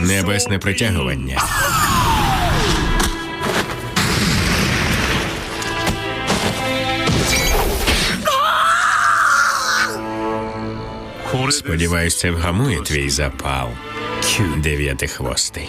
Небесне притягування. Сподіваюсь, це вгамує твій запал. Дев'ятихвостий.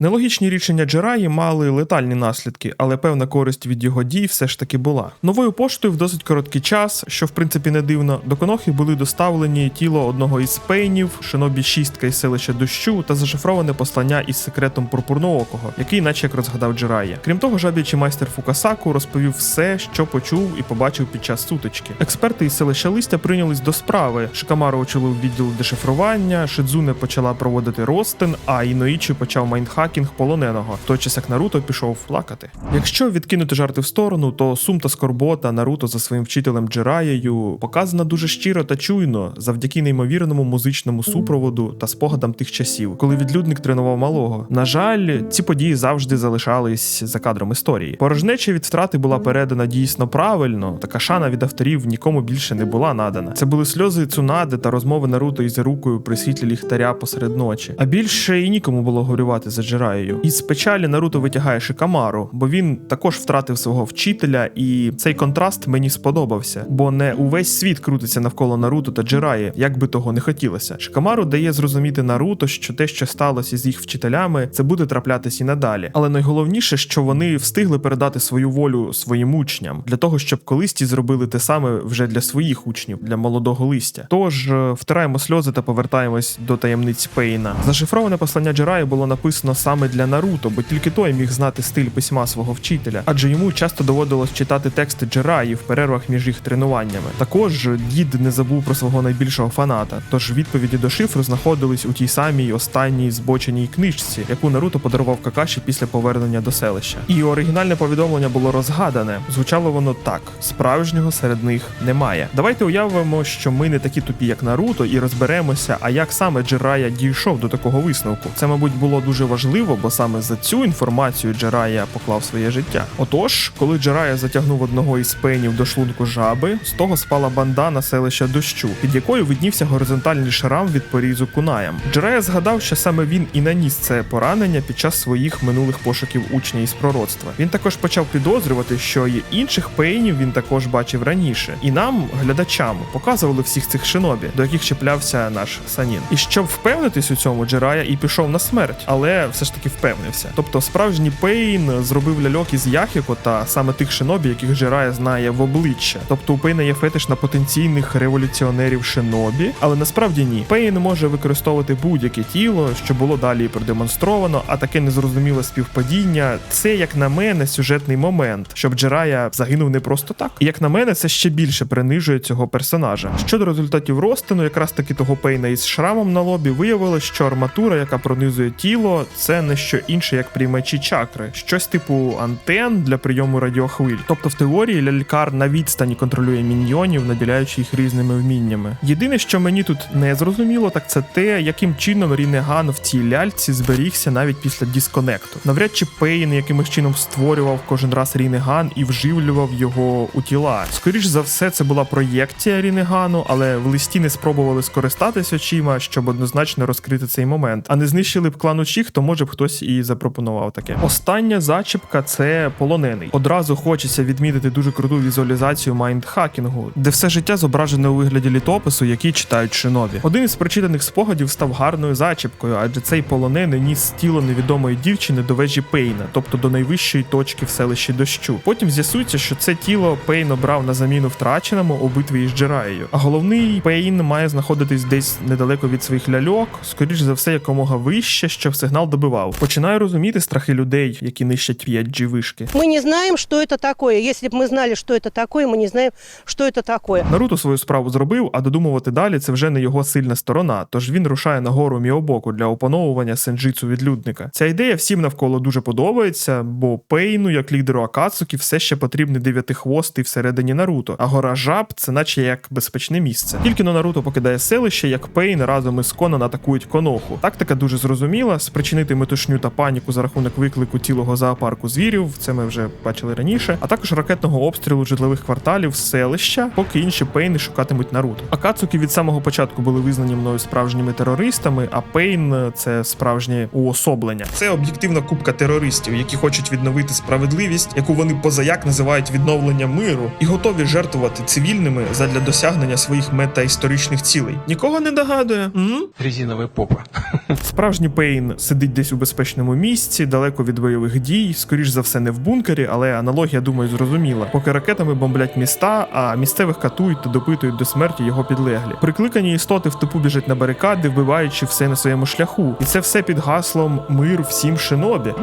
Нелогічні рішення Джераї мали летальні наслідки, але певна користь від його дій все ж таки була. Новою поштою в досить короткий час, що в принципі не дивно, до Конохи були доставлені тіло одного із пейнів, шинобі шістка із селища дощу та зашифроване послання із секретом пурпурноокого, який, наче як розгадав Джерая. Крім того, жаб'ячий майстер Фукасаку розповів все, що почув і побачив під час сутички. Експерти із селища листя прийнялись до справи. Шикамару очолив відділ дешифрування, Шидзуне почала проводити ростин, а Іноїчі почав майнхакінг полоненого, в той час як Наруто пішов плакати. Якщо відкинути жарти в сторону, то сум та скорбота Наруто за своїм вчителем Джираєю показана дуже щиро та чуйно завдяки неймовірному музичному супроводу та спогадам тих часів, коли відлюдник тренував малого. На жаль, ці події завжди залишались за кадром історії. Порожнеча від втрати була передана дійсно правильно. Така шана від авторів нікому більше не була надана. Це були сльози Цунади та розмови Наруто із рукою при світлі ліхтаря посеред ночі. А більше і нікому було горювати за Джираєю. Із печалі Наруто витягає Шикамару, бо він також втратив свого вчителя, і цей контраст мені сподобався, бо не увесь світ крутиться навколо Наруто та Джираї, як би того не хотілося. Шикамару дає зрозуміти Наруто, що те, що сталося з їх вчителями, це буде траплятись і надалі. Але найголовніше, що вони встигли передати свою волю своїм учням для того, щоб колись ті зробили те саме вже для своїх учнів, для молодого листя. Тож е, втираємо сльози та повертаємось до таємниць Пейна. Зашифроване послання Джираї було написано саме для Наруто, бо тільки той міг знати стиль письма свого вчителя, адже йому часто доводилось читати тексти Джираї в перервах між їх тренуваннями. Також дід не забув про свого найбільшого фаната, тож відповіді до шифру знаходились у тій самій останній збоченій книжці, яку Наруто подарував Какаші після повернення до селища. І оригінальне повідомлення було розгадане. Звучало воно так: справжнього серед них немає. Давайте уявимо, що ми не такі тупі, як Наруто, і розберемося, а як саме Джирая дійшов до такого висновку. Це, мабуть, було дуже важливо, бо саме за цю інформацію Джирая поклав своє життя. Отож, коли Джирая затягнув одного із пенів до шлунку жаби, з того спала бандана селища дощу, під якою виднівся горизонтальний шрам від порізу кунаєм. Джирая згадав, що саме він і наніс це поранення під час своїх минулих пошуків учня із пророцтва. Він також почав підозрювати, що і інших пейнів він також бачив раніше, і нам, глядачам, показували всіх цих шинобі, до яких чіплявся наш Санін. І щоб впевнитись у цьому, Джирая і пішов на смерть, але все ж таки впевнився. Тобто, справжній Пейн зробив ляльок із Яхіко та саме тих шинобі, яких Джирая знає в обличчя. Тобто у Пейна є фетиш на потенційних революціонерів шинобі, але насправді ні. Пейн може використовувати будь-яке тіло, що було далі продемонстровано, а таке незрозуміле співпадіння. Це, як на мене, сюжетний момент, щоб Джирая загинув не просто так. І як на мене, це ще більше принижує цього персонажа. Щодо результатів розтину, якраз таки того Пейна із шрамом на лобі, виявилось, що арматура, яка пронизує тіло, це не що інше, як приймачі чакри, щось типу антен для прийому радіохвиль. Тобто, в теорії лялькар на відстані контролює міньйонів, наділяючи їх різними вміннями. Єдине, що мені тут не зрозуміло, так це те, яким чином Рінеган в цій ляльці зберігся навіть після дисконекту. Навряд чи Пейн якимось чином створював кожен раз Рінеган і вживлював його у тіла. Скоріш за все, це була проєкція Рінегану, але в листі не спробували скористатись очима, щоб однозначно розкрити цей момент. А не знищили б клан Учих, то може б хтось і запропонував таке. Остання зачіпка це полонений. Одразу хочеться відмітити дуже круту візуалізацію майндхакінгу, де все життя зображене у вигляді літопису, який читають шинобі. Один із прочитаних спогадів став гарною зачіпкою, адже цей полонений ніс тіло невідомої дівчини до вежі Пейна, тобто до найвищої точки в селищі дощу. Потім з'ясується, що це тіло Пейн обрав на заміну втраченому у битві із Джираєю. А головний Пейн має знаходитись десь недалеко від своїх ляльок, скоріш за все, якомога вище, щоб сигнал добивав. Починаю розуміти страхи людей, які нищать 5G вишки. Мы не знаем, что это такое. Если бы мы знали, что это такое, мы не знаем, что это такое. Наруто свою справу зробив, а додумувати далі це вже не його сильна сторона. Тож він рушає на гору Міобоку для опановування сенджитсу відлюдника. Ця ідея всім навколо дуже подобається, бо Пейну, як лідеру Акацуки, все ще потрібний дев'ятихвостий всередині Наруто. А гора жаб це наче як безпечне місце. Тільки но Наруто покидає селище, як Пейн разом із Конан атакують Коноху. Тактика дуже зрозуміла: спричинити метушню та паніку за рахунок виклику цілого зоопарку звірів. Це ми вже бачили раніше, а також ракетного обстрілу житлових кварталів селища, поки інші пейни шукатимуть Наруто. Акацуки від самого початку були визнані мною справжніми терористами, а Пейн це справжнє уособлення. Це об'єктивна купка терористів, які хочуть відновити справедливість, яку вони позаяк називають відновленням миру, і готові жертвувати цивільними задля досягнення своїх метаісторичних цілей. Нікого не догадує. М? резиновая попа. Справжній Пейн сидить десь у безпечному місці, далеко від бойових дій, скоріш за все, не в бункері, але аналогія, думаю, зрозуміла. Поки ракетами бомблять міста, а місцевих катують та допитують до смерті його підлеглі. Прикликані істоти в типу біжать на барикади, вбиваючи все на своєму шляху. І це все під гаслом мир всім шинобі.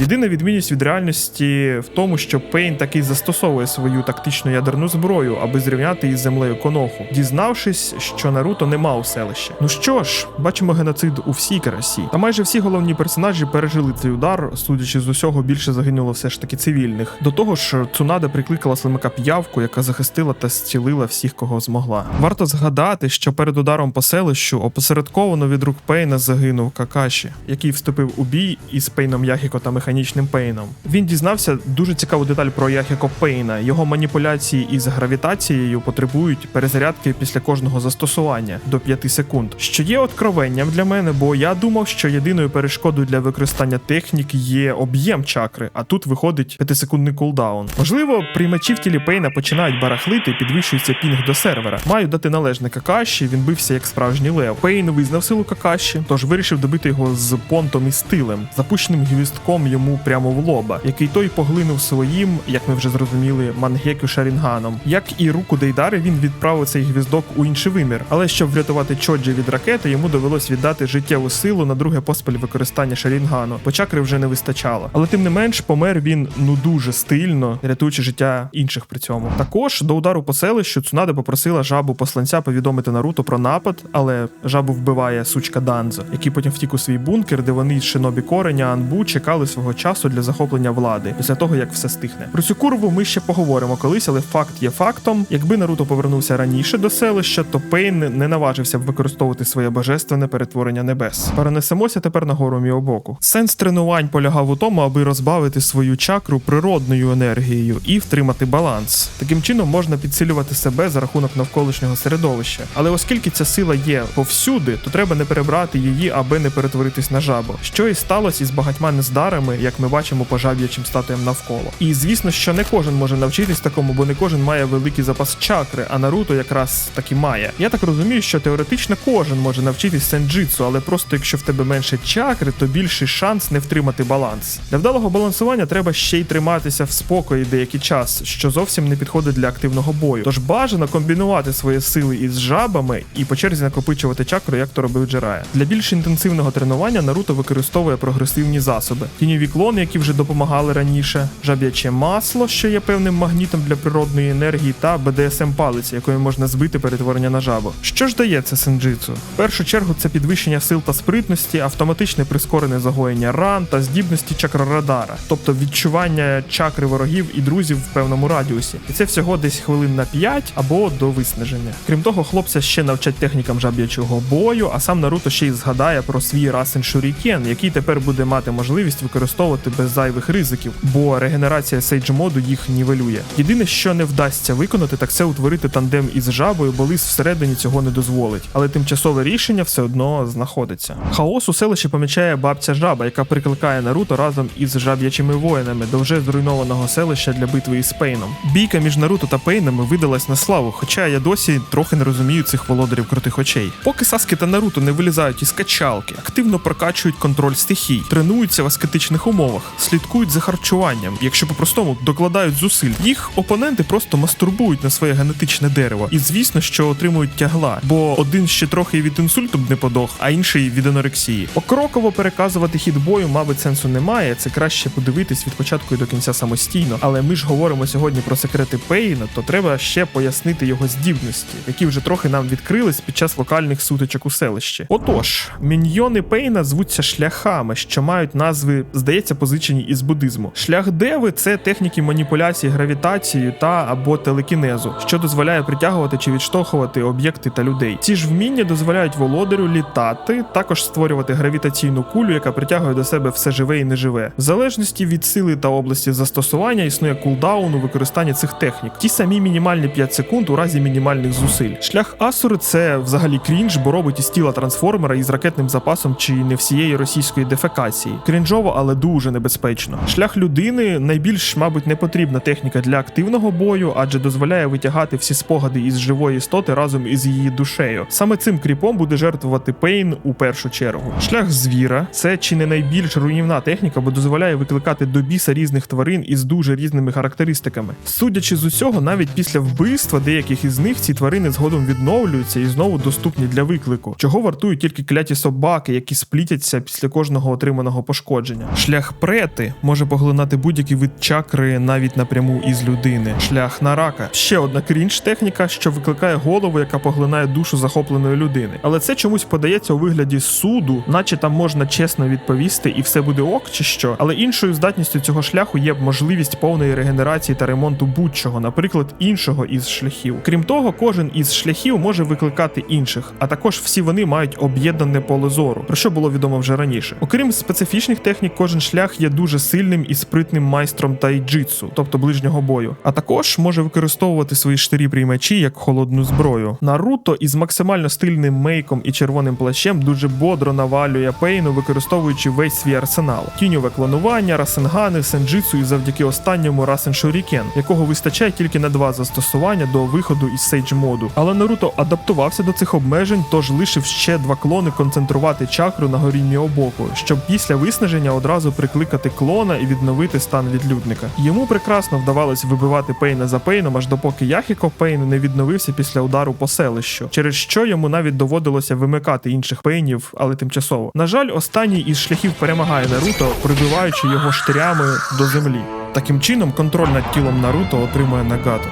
Єдина відмінність від реальності в тому, що Пейн таки застосовує свою тактичну ядерну зброю, аби зрівняти із землею коноху, дізнавшись, що Наруто нема у селищі. Ну що ж, бачимо геноцид у всій красі. Та майже всі головні персонажі пережили цей удар. Судячи з усього, більше загинуло все ж таки цивільних. До того ж, Цунада прикликала слимака п'явку, яка захистила та зцілила всіх, кого змогла. Варто згадати, що перед ударом по селищу опосередковано від рук Пейна загинув Какаші, який вступив у бій із Пейном Яхіко та механічним Пейном. Він дізнався дуже цікаву деталь про Яхіко Пейна. Його маніпуляції із гравітацією потребують перезарядки після кожного застосування до 5 секунд, що є откровенням для мене, бо я думав, що єдиною перешкодою для використання технік є об'єм чакри, а тут виходить 5-секундний кулдаун. Можливо, приймачі в тілі Пейна починають барахлити, підвищується пінг до сервера. Маю дати належне Какаші, він бився як справжній лев. Пейн визнав силу Какаші, тож вирішив добити його з понтом і стилем, запущеним гвістком йому прямо в лоба, який той поглинув своїм, як ми вже зрозуміли, мангекю Шарінганом. Як і руку Дейдари, він відправив цей гвіздок у інший вимір. Але щоб врятувати Чоджі від ракети, йому довелось віддати життєву силу на друге поспіль використання Шарінгану, бо чакри вже не вистачало. Але тим не менш, помер він ну дуже стильно, рятуючи життя інших при цьому. Також до удару по селищу Цунаде попросила жабу посланця повідомити Наруто про напад, але жабу вбиває сучка Данзо, який потім втік у свій бункер, де вони з шинобі кореня Анбу чекали свого часу для захоплення влади після того, як все стихне. Про цю курву ми ще поговоримо колись, але факт є фактом. Якби Наруто повернувся раніше до селища, то Пейн не наважився б використовувати своє божественне перетворення небес. Перенесемося тепер на гору Міобоку. Сенс тренувань полягав у тому, аби розбавити свою чакру природною енергією і втримати баланс. Таким чином можна підсилювати себе за рахунок навколишнього середовища. Але оскільки ця сила є повсюди, то треба не перебрати її, аби не перетворитись на жабу. Що і сталося із багатьма нездарами, як ми бачимо по жаб'ячим статуям навколо. І звісно, що не кожен може навчитись такому, бо не кожен має великий запас чакри, а Наруто якраз таки має. Я так розумію, що теоретично кожен може навчитись сенджитсу, але просто якщо в тебе менше чакри, то більший шанс не втримати баланс. Для вдалого балансування треба ще й триматися в спокої деякий час, що зовсім не підходить для активного бою. Тож бажано комбінувати свої сили із жабами і по черзі накопичувати чакру, як то робив Джирая. Для більш інтенсивного тренування Наруто використовує прогресивні засоби: тіньові клони, які вже допомагали раніше, жаб'яче масло, що є певним магнітом для природної енергії, та БДСМ палиці, якою можна збити перетворення на жабу. Що ж дає це сенджитсу? В першу чергу це підвищення сил та спритності, автоматичне прискорене загоєння ран та здібності чакрорадара, тобто відчування чакри ворогів і друзів в певному радіусі. І це всього десь хвилин на 5 або до виснаження. Крім того, хлопця ще навчать технікам жаб'ячого бою, а сам Наруто ще й згадає про свій расен Шурікен, який тепер буде мати можливість використовувати без зайвих ризиків, бо регенерація сейдж моду їх нівелює. Єдине, що не вдасться виконати, так це утворити тандем із жабою, бо лис всередині цього не дозволить. Але тимчасове рішення все одно знаходиться. Хаос у селищі помічає бабця жаба, яка прикликає Наруто разом із жаб'ячими воїнами до вже зруйнованого селища для битви із Пейном. Бійка між Наруто та Пейнами видалась на славу, хоча я досі трохи не розумію цих володарів крутих очей. Поки Саски та Наруто не вилізають із качалки, активно прокачують контроль стихій, тренуються в аскетичних умовах, слідкують за харчуванням, якщо по-простому докладають зусиль. Їх опоненти просто мастурбують на своє генетичне дерево, і звісно, що отримують тягла, бо один ще трохи від інсульту б не подох, а інший від анорексії. Покроково переказувати хід бою, мабуть, сенсу немає. Це краще подивитись від початку і до кінця самостійно. Але ми ж говоримо сьогодні про секрети Пейна, то треба ще пояснити його здібності, які вже трохи нам відкрились під час локальних сутичок у селищі. Отож, міньйони Пейна звуться шляхами, що мають назви, здається. Здається, позичені із буддизму. Шлях деви це техніки маніпуляції гравітацією та або телекінезу, що дозволяє притягувати чи відштовхувати об'єкти та людей. Ці ж вміння дозволяють володарю літати, також створювати гравітаційну кулю, яка притягує до себе все живе і неживе. В залежності від сили та області застосування існує кулдаун у використанні цих технік. Ті самі мінімальні 5 секунд у разі мінімальних зусиль. Шлях Асури це взагалі крінж, бо робить із тіла трансформера із ракетним запасом чи не всієї російської дефекації. Крінжово, але дуже небезпечно. Шлях людини найбільш, мабуть, не потрібна техніка для активного бою, адже дозволяє витягати всі спогади із живої істоти разом із її душею. Саме цим кріпом буде жертвувати Пейн у першу чергу. Шлях звіра це чи не найбільш руйнівна техніка, бо дозволяє викликати до біса різних тварин із дуже різними характеристиками. Судячи з усього, навіть після вбивства деяких із них ці тварини згодом відновлюються і знову доступні для виклику, чого вартують тільки кляті собаки, які сплітяться після кожного отриманого пошкодження. Шлях прети може поглинати будь-який вид чакри навіть напряму із людини. Шлях нарака ще одна крінж техніка, що викликає голову, яка поглинає душу захопленої людини. Але це чомусь подається у вигляді суду, наче там можна чесно відповісти, і все буде ок, чи що. Але іншою здатністю цього шляху є можливість повної регенерації та ремонту будь-чого, наприклад, іншого із шляхів. Крім того, кожен із шляхів може викликати інших, а також всі вони мають об'єднане поле зору, про що було відомо вже раніше. Окрім специфічних технік, кожен шлях є дуже сильним і спритним майстром тайджитсу, тобто ближнього бою. А також може використовувати свої штирі приймачі як холодну зброю. Наруто із максимально стильним мейком і червоним плащем дуже бодро навалює пейну, використовуючи весь свій арсенал: тіньове клонування, расенгани, сенджитсу і завдяки останньому расен Шурікен, якого вистачає тільки на два застосування до виходу із сейдж моду. Але Наруто адаптувався до цих обмежень, тож лишив ще два клони концентрувати чакру на горі Міобоку, щоб після виснаження одразу прикликати клона і відновити стан відлюдника. Йому прекрасно вдавалось вибивати пейна за пейном, аж допоки Яхіко Пейн не відновився після удару по селищу, через що йому навіть доводилося вимикати інших пейнів, але тимчасово. На жаль, останній із шляхів перемагає Наруто, прибиваючи його штирями до землі. Таким чином, контроль над тілом Наруто отримує Нагато.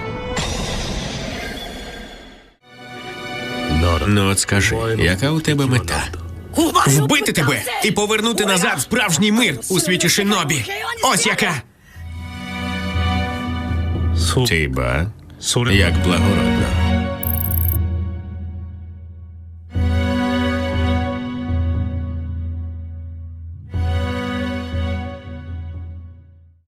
Ну от скажи, яка у тебе мета? Вбити тебе і повернути назад справжній мир у світі Шинобі. Ось яка. Тіба, як благородно.